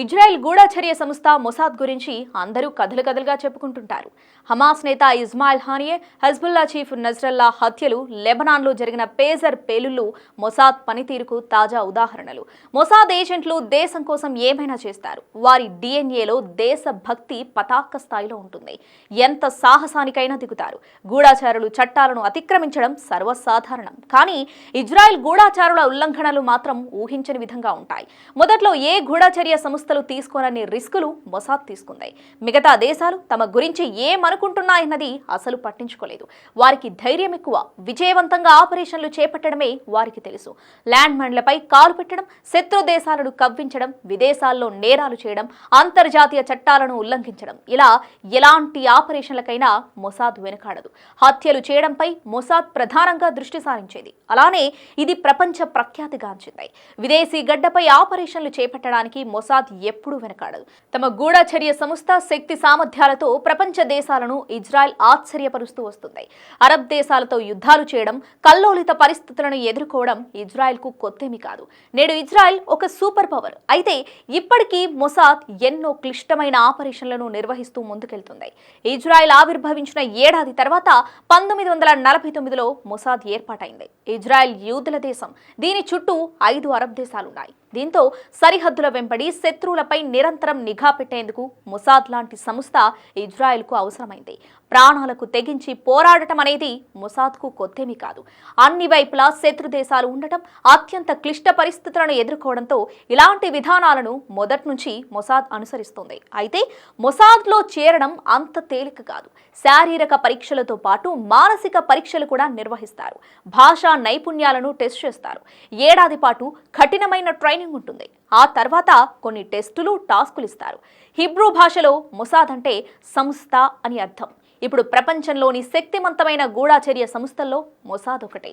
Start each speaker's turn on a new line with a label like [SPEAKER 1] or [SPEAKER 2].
[SPEAKER 1] Israel గూఢచర్య సంస్థ Mossad గురించి అందరూ కథలు కథలుగా చెప్పుకుంటుంటారు. హమాస్ నేత ఇస్మాయిల్ హానియే హజ్బుల్లా చీఫ్ నజ్రల్లా హత్యలు లెబనాన్లో జరిగిన పేజర్ పేలుళ్ళు మొసాద్ పనితీరుకు తాజా ఉదాహరణలు. మొసాద్ ఏజెంట్లు దేశం కోసం ఏమైనా చేస్తారు? వారి డిఎన్ఏలో దేశభక్తి పతాక స్థాయిలో ఉంటుంది. ఎంత సాహసానికైనా దిగుతారు. గూఢాచారులు చట్టాలను అతిక్రమించడం సర్వసాధారణం. కానీ ఇజ్రాయెల్ గూఢాచారుల ఉల్లంఘనలు మాత్రం ఊహించని విధంగా ఉంటాయి. మొదట్లో ఏ గూఢచర్య సంస్థలు తీసుకోనని రిస్కులు మొసాద్ తీసుకుంది. మిగతా దేశాలు తమ గురించి ఏమనుకుంటున్నాయన్నది అసలు పట్టించుకోలేదు. వారికి ధైర్యం ఎక్కువ. విజయవంతంగా ఆపరేషన్లు చేపట్టడమే వారికి తెలుసు. ల్యాండ్ మైన్లపై కాలు పెట్టడం శత్రు దేశాలను కవ్వించడం విదేశాల్లో నేరాలు చేయడం అంతర్జాతీయ చట్టాలను ఉల్లంఘించడం. ఇలా ఎలాంటి ఆపరేషన్లకైనా మొసాద్ వెనుకాడదు. హత్యలు చేయడంపై మొసాద్ ప్రధానంగా దృష్టి సారించేది. అలానే ఇది ప్రపంచ ప్రఖ్యాతిగాంచింది. విదేశీ గడ్డపై ఆపరేషన్లు చేపట్టడానికి మొసాద్ ఎప్పుడూ వెనకాడదు. తమ గూఢచర్య సంస్థ శక్తి సామర్థ్యాలతో ప్రపంచ దేశాలను ఇజ్రాయెల్ ఆశ్చర్యపరుస్తూ వస్తుంది. అరబ్ దేశాలతో యుద్ధాలు చేయడం కల్లోలిత పరిస్థితులను ఎదుర్కోవడం ఇజ్రాయెల్కు కొత్తేమి కాదు. నేడు ఇజ్రాయెల్ ఒక సూపర్ పవర్. అయితే ఇప్పటికీ మొసాద్ ఎన్నో క్లిష్టమైన ఆపరేషన్లను నిర్వహిస్తూ ముందుకెళ్తుంది. ఇజ్రాయెల్ ఆవిర్భవించిన ఏడాది తర్వాత పంతొమ్మిది వందల నలభై తొమ్మిదిలో మొసాద్ ఏర్పాటైంది. ఇజ్రాయెల్ యూదుల దేశం. దీని చుట్టూ ఐదు అరబ్ దేశాలున్నాయి. దీంతో సరిహద్దుల వెంబడి శత్రువులపై నిరంతరం నిఘా పెట్టేందుకు మొసాద్ లాంటి సంస్థ ఇజ్రాయెల్కు అవసరమైంది. ప్రాణాలకు తెగించి పోరాడటం అనేది మొసాద్కు కొత్తేమీ కాదు. అన్ని వైపులా శత్రు దేశాలు ఉండటం అత్యంత క్లిష్ట పరిస్థితులను ఎదుర్కోవడంతో ఇలాంటి విధానాలను మొదటి నుంచి మొసాద్ అనుసరిస్తుంది. అయితే మొసాద్లో చేరడం అంత తేలిక కాదు. శారీరక పరీక్షలతో పాటు మానసిక పరీక్షలు కూడా నిర్వహిస్తారు. భాషా నైపుణ్యాలను టెస్ట్ చేస్తారు. ఏడాది పాటు కఠినమైన ట్రైనింగ్ ఉంటుంది. ఆ తర్వాత కొన్ని టెస్టులు టాస్కులు ఇస్తారు. హిబ్రూ భాషలో మొసాద్ అంటే సంస్థ అని అర్థం. ఇప్పుడు ప్రపంచంలోని శక్తివంతమైన గూఢాచర్య సంస్థల్లో మొసాద్ ఒకటి.